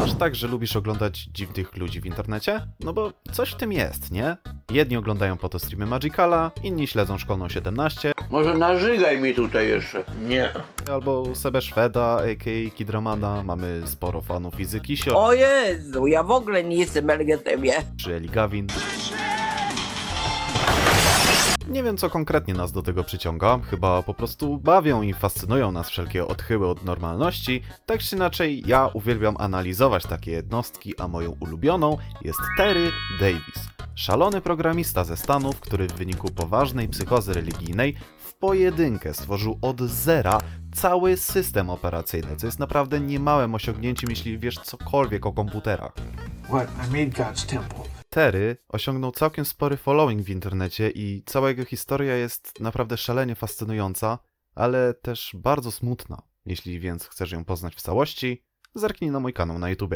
Masz tak, że lubisz oglądać dziwnych ludzi w internecie? No bo coś w tym jest, nie? Jedni oglądają po to streamy Magicala, inni śledzą szkolną 17, Może narzygaj mi tutaj jeszcze. Nie. albo Sebę Szweda, a.k.a. Kidromana, mamy sporo fanów fizyki Sio, O Jezu, ja w ogóle nie jestem LGBT. czy Eli Gawin. Nie wiem, co konkretnie nas do tego przyciąga, chyba po prostu bawią i fascynują nas wszelkie odchyły od normalności. Tak czy inaczej, ja uwielbiam analizować takie jednostki, a moją ulubioną jest Terry Davis. Szalony programista ze Stanów, który w wyniku poważnej psychozy religijnej w pojedynkę stworzył od zera cały system operacyjny, co jest naprawdę niemałym osiągnięciem, jeśli wiesz cokolwiek o komputerach. What? I made God's temple. Terry osiągnął całkiem spory following w internecie i cała jego historia jest naprawdę szalenie fascynująca, ale też bardzo smutna. Jeśli więc chcesz ją poznać w całości, zerknij na mój kanał na YouTube.